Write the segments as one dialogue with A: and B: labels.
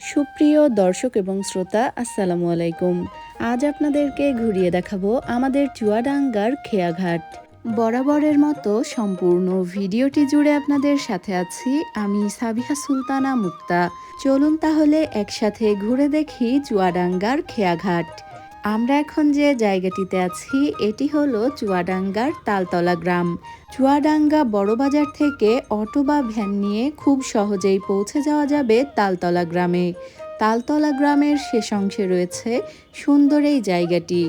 A: সুপ্রিয় দর্শক এবং শ্রোতা, আসসালামু আলাইকুম। আজ আপনাদেরকে ঘুরিয়ে দেখাবো আমাদের চুয়াডাঙ্গার খেয়াঘাট। বরাবরের মতো সম্পূর্ণ ভিডিওটি জুড়ে আপনাদের সাথে আছি আমি সাবিহা সুলতানা মুক্তা। চলুন তাহলে একসাথে ঘুরে দেখি চুয়াডাঙ্গার খেয়াঘাট। আমরা এখন যে জায়গাটিতে আছি, এটি হলো চুয়াডাঙ্গার তালতলা গ্রাম। চুয়াডাঙ্গা বড়বাজার থেকে অটো বা ভ্যান নিয়ে খুব সহজেই পৌঁছে যাওয়া যাবে তালতলা গ্রামে। তালতলা গ্রামের শেষ অংশে রয়েছে সুন্দর এই জায়গাটি।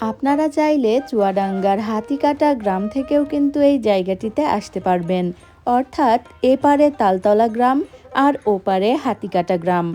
A: আপনারা চাইলে চুয়াডাঙ্গার হাতিকাটা গ্রাম থেকেও কিন্তু এই জায়গাটিতে আসতে পারবেন। অর্থাৎ এপারে তালতলা গ্রাম আর ওপারে হাতিকাটা গ্রাম।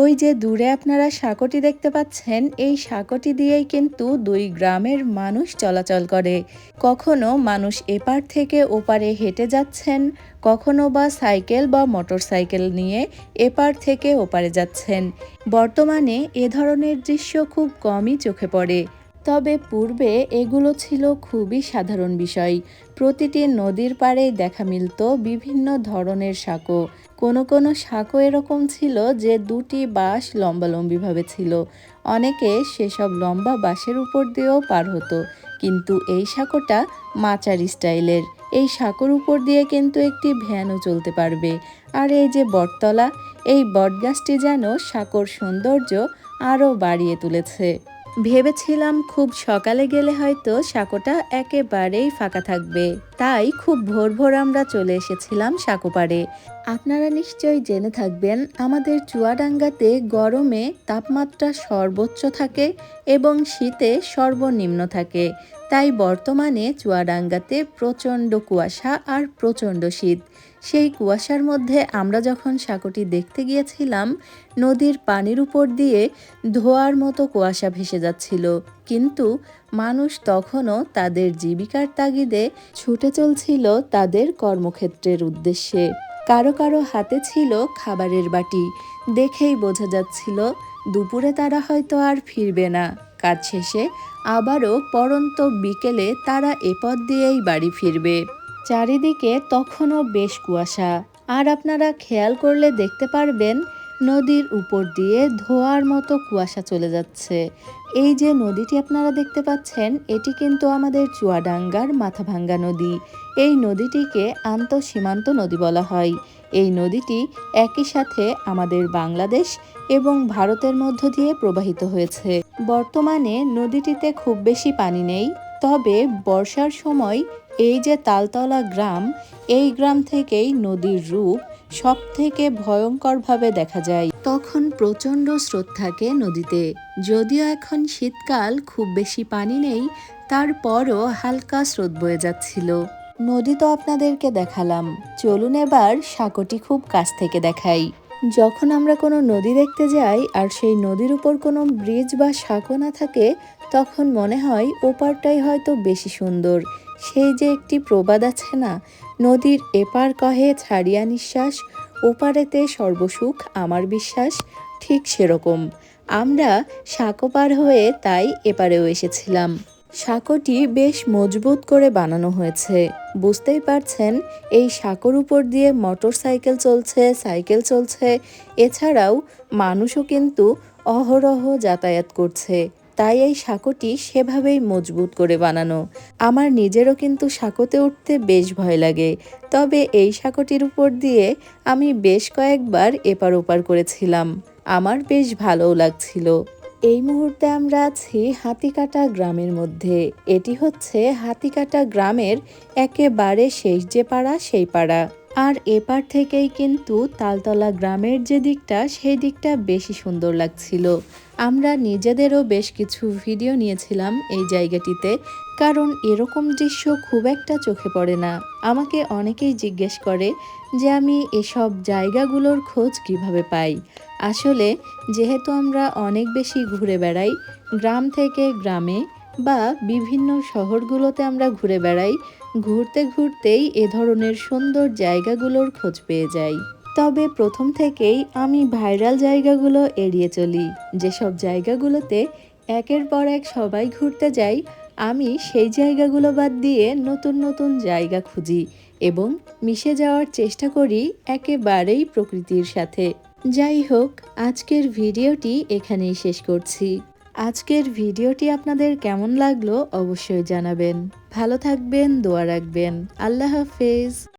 A: ওই যে দূরে আপনারা সাঁকোটি দেখতে পাচ্ছেন, এই সাঁকোটি দিয়েই কিন্তু দুই গ্রামের মানুষ চলাচল করে। কখনো মানুষ এপার থেকে ওপারে হেঁটে যাচ্ছেন, কখনো বা সাইকেল বা মোটর সাইকেল নিয়ে এপার থেকে ওপারে যাচ্ছেন। বর্তমানে এ ধরনের দৃশ্য খুব কমই চোখে পড়ে। তবে পূর্বে এগুলো ছিল খুবই সাধারণ বিষয়। প্রতিটি নদীর পাড়েই দেখা মিলত বিভিন্ন ধরনের সাঁকো। কোনো কোনো সাঁকো এরকম ছিল যে দুটি বাঁশ লম্বালম্বিভাবে ছিল। অনেকে সেসব লম্বা বাঁশের উপর দিয়েও পার হতো। কিন্তু এই সাঁকোটা মাচার স্টাইলের। এই সাঁকোর উপর দিয়ে কিন্তু একটি ভ্যানও চলতে পারবে। আর এই যে বটতলা, এই বটগাছটি যেন সাঁকোর সৌন্দর্য আরও বাড়িয়ে তুলেছে। ভেবেছিলাম খুব সকালে গেলে হয়তো সাঁকোটা একেবারেই ফাঁকা থাকবে। তাই খুব ভোর ভোর আমরা চলে এসেছিলাম সাঁকোপাড়ে আপনারা নিশ্চয়ই জেনে থাকবেন, আমাদের চুয়াডাঙ্গাতে গরমে তাপমাত্রা সর্বোচ্চ থাকে এবং শীতে সর্বনিম্ন থাকে। তাই বর্তমানে চুয়াডাঙ্গাতে প্রচণ্ড কুয়াশা আর প্রচণ্ড শীত। সেই কুয়াশার মধ্যে আমরা যখন সাঁকোটি দেখতে গিয়েছিলাম, নদীর পানির উপর দিয়ে ধোয়ার মতো কুয়াশা ভেসে যাচ্ছিল। কিন্তু মানুষ তখনও তাদের জীবিকার তাগিদে ছুটে চলছিল তাদের কর্মক্ষেত্রের উদ্দেশ্যে। কারও কারও হাতে ছিল খাবারের বাটি। দেখেই বোঝা যাচ্ছিল, দুপুরে তারা হয়তো আর ফিরবে না। কাজ শেষে আবারও পরন্ত বিকেলে তারা এপথ দিয়েই বাড়ি ফিরবে। চারিদিকে তখনও বেশ কুয়াশা। আর আপনারা খেয়াল করলে দেখতে পারবেন, নদীর উপর দিয়ে ধোয়ার মতো কুয়াশা চলে যাচ্ছে। এই যে নদীটি আপনারা দেখতে পাচ্ছেন, এটি কিন্তু আমাদের চুয়াডাঙ্গার মাথাভাঙ্গা নদী। এই নদীটিকে আন্তঃসীমান্ত নদী বলা হয়। এই নদীটি একই সাথে আমাদের বাংলাদেশ এবং ভারতের মধ্য দিয়ে প্রবাহিত হয়েছে। বর্তমানে নদীটিতে খুব বেশি পানি নেই, তবে বর্ষার সময় এই যে তালতলা গ্রাম, এই গ্রাম থেকেই নদীর রূপ সব থেকে ভয়ঙ্করভাবে দেখা যায়। তখন প্রচণ্ড স্রোত থাকে নদীতে। যদিও এখন শীতকাল, খুব বেশি পানি নেই, তারপরও হালকা স্রোত বয়ে যাচ্ছিল। নদী তো আপনাদেরকে দেখালাম। চলুন এবার সাঁকোটি খুব কাছ থেকে দেখাই। যখন আমরা কোনো নদী দেখতে যাই আর সেই নদীর উপর কোনো ব্রিজ বা সাঁকো না থাকে, তখন মনে হয় ওপারটাই হয়তো বেশি সুন্দর। সেই যে একটি প্রবাদ আছে না, নদীর এপার কহে ছাড়িয়া নিঃশ্বাস, ওপারেতে সর্বসুখ আমার বিশ্বাস, ঠিক সেরকম। আমরা সাঁকো পার হয়ে তাই এপারেও এসেছিলাম। সাঁকোটি বেশ মজবুত করে বানানো হয়েছে। বুঝতেই পারছেন, এই সাঁকোর উপর দিয়ে মোটর সাইকেল চলছে সাইকেল চলছে, এছাড়াও মানুষও কিন্তু অহরহ যাতায়াত করছে। তাই এই সাঁকোটি সেভাবেই মজবুত করে বানানো। আমার নিজেরও কিন্তু সাঁকোতে উঠতে বেশ ভয় লাগে। তবে এই সাঁকোটির উপর দিয়ে আমি বেশ কয়েকবার এপার ওপার করেছিলাম। আমার বেশ ভালোও লাগছিল। এই মুহূর্তে আমরা আছি হাতিকাটা গ্রামের মধ্যে। এটি হচ্ছে হাতিকাটা গ্রামের একেবারে শেষ যে পাড়া, সেই পাড়া। আর এপার থেকেই কিন্তু তালতলা গ্রামের যে দিকটা, সেই দিকটা বেশি সুন্দর লাগছিল। আমরা নিজেদেরও বেশ কিছু ভিডিও নিয়েছিলাম এই জায়গাটিতে, কারণ এরকম দৃশ্য খুব একটা চোখে পড়ে না। আমাকে অনেকেই জিজ্ঞেস করে যে আমি এসব জায়গাগুলোর খোঁজ কীভাবে পাই? আসলে যেহেতু আমরা অনেক বেশি ঘুরে বেড়াই, গ্রাম থেকে গ্রামে বা বিভিন্ন শহরগুলোতে আমরা ঘুরে বেড়াই ঘুরতে ঘুরতেই এ ধরনের সুন্দর জায়গাগুলোর খোঁজ পেয়ে যাই। তবে প্রথম থেকেই আমি ভাইরাল জায়গাগুলো এড়িয়ে চলি। যেসব জায়গাগুলোতে একের পর এক সবাই ঘুরতে যাই, আমি সেই জায়গাগুলো বাদ দিয়ে নতুন নতুন জায়গা খুঁজি এবং মিশে যাওয়ার চেষ্টা করি একেবারেই প্রকৃতির সাথে। যাই হোক, আজকের ভিডিওটি এখানেই শেষ করছি। আজকের ভিডিওটি আপনাদের কেমন লাগল অবশ্যই জানাবেন। ভালো থাকবেন দোয়া রাখবেন। আল্লাহ হাফেজ।